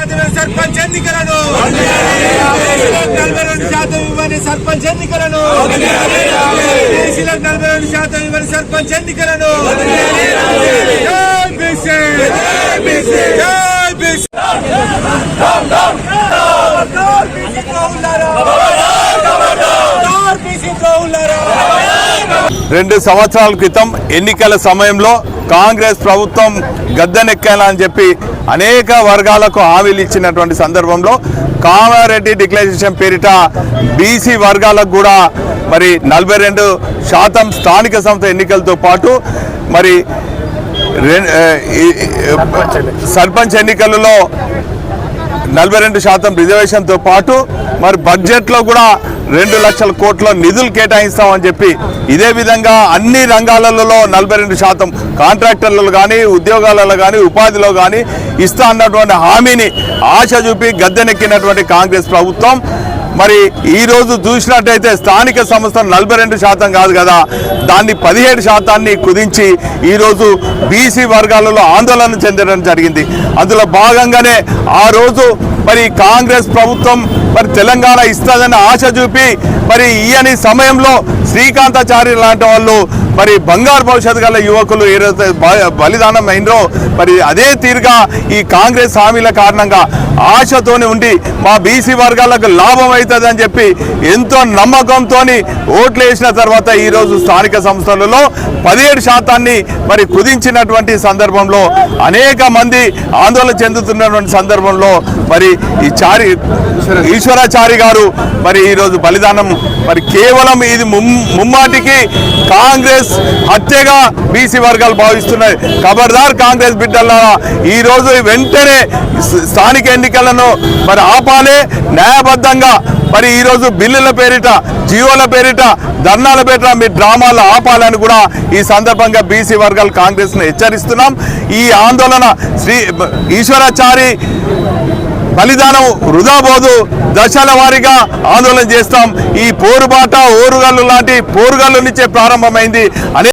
శాతం సర్పంచ్ ఎన్నికలను. నలభై రెండు శాతం ఇవ్వని సర్పంచ్ ఎన్నికలను. నలభై రెండు శాతం ఇవ్వని సర్పంచ్ ఎన్నికలను జై బీసీ జై బీసీ బీసీ ద్రోహులారా బీసీ ద్రోహులారా రెండు సంవత్సరాల క్రితం ఎన్నికల సమయంలో కాంగ్రెస్ ప్రభుత్వం గద్దెనెక్కాలని చెప్పి అనేక వర్గాలకు హామీలు ఇచ్చినటువంటి సందర్భంలో కామారెడ్డి డిక్లరేషన్ పేరిట బీసీ వర్గాలకు కూడా మరి నలభై రెండు శాతం స్థానిక సంస్థ ఎన్నికలతో పాటు మరి సర్పంచ్ ఎన్నికలలో నలభై రెండు శాతం రిజర్వేషన్తో పాటు మరి బడ్జెట్లో కూడా రెండు లక్షల కోట్ల నిధులు కేటాయిస్తామని చెప్పి ఇదే విధంగా అన్ని రంగాలలో నలభై రెండు శాతం కాంట్రాక్టర్లలో కానీ ఉద్యోగాలలో కానీ ఉపాధిలో కానీ ఇస్తా అన్నటువంటి హామీని ఆశ చూపి గద్దెనెక్కినటువంటి కాంగ్రెస్ ప్రభుత్వం మరి ఈ రోజు చూసినట్టయితే స్థానిక సంస్థ నలభై రెండు శాతం కాదు కదా. దాన్ని పదిహేడు శాతాన్ని కుదించి ఈరోజు బీసీ వర్గాలలో ఆందోళన చెందడం జరిగింది. అందులో భాగంగానే ఆ రోజు మరి కాంగ్రెస్ ప్రభుత్వం మరి తెలంగాణ ఇస్తుందని ఆశ చూపి మరి ఈయని సమయంలో శ్రీకాంతాచారి లాంటి వాళ్ళు మరి బంగారు భవిష్యత్తు గల యువకులు ఏదైతే బలిదానం అయినరో మరి అదే తీరుగా ఈ కాంగ్రెస్ హామీల కారణంగా ఆశతోని ఉండి మా బీసీ వర్గాలకు లాభం అవుతుంది అని చెప్పి ఎంతో నమ్మకంతో ఓట్లు వేసిన తర్వాత ఈరోజు స్థానిక సంస్థలలో పదిహేడు శాతాన్ని మరి కుదించినటువంటి సందర్భంలో అనేక మంది ఆందోళన చెందుతున్నటువంటి సందర్భంలో మరి ఈ చారి ఈశ్వరాచారి గారు మరి ఈరోజు బలిదానం మరి కేవలం ఇది ముమ్మాటికి కాంగ్రెస్ హత్యగా బీసీ వర్గాలు భావిస్తున్నాయి. ఖబర్దార్ కాంగ్రెస్ బిడ్డలారా ఈ రోజు వెంటనే స్థానిక ఎన్నికలను మరి ఆపాలి. న్యాయబద్ధంగా మరి ఈ రోజు బిల్లుల పేరిట జీవోల పేరిట ధర్నాల పేరిట మీ డ్రామాలు ఆపాలని కూడా ఈ సందర్భంగా బీసీ వర్గాలు కాంగ్రెస్ను హెచ్చరిస్తున్నాం. ఈ ఆందోళన శ్రీ ఈశ్వరాచారి బలిదానం వృధా పోదు దశల వారీగా ఆందోళన చేస్తాం. ఈ పోరుబాట ఓరుగల్లు లాంటి పోరుగల్లు నుంచే ప్రారంభమైంది. అనే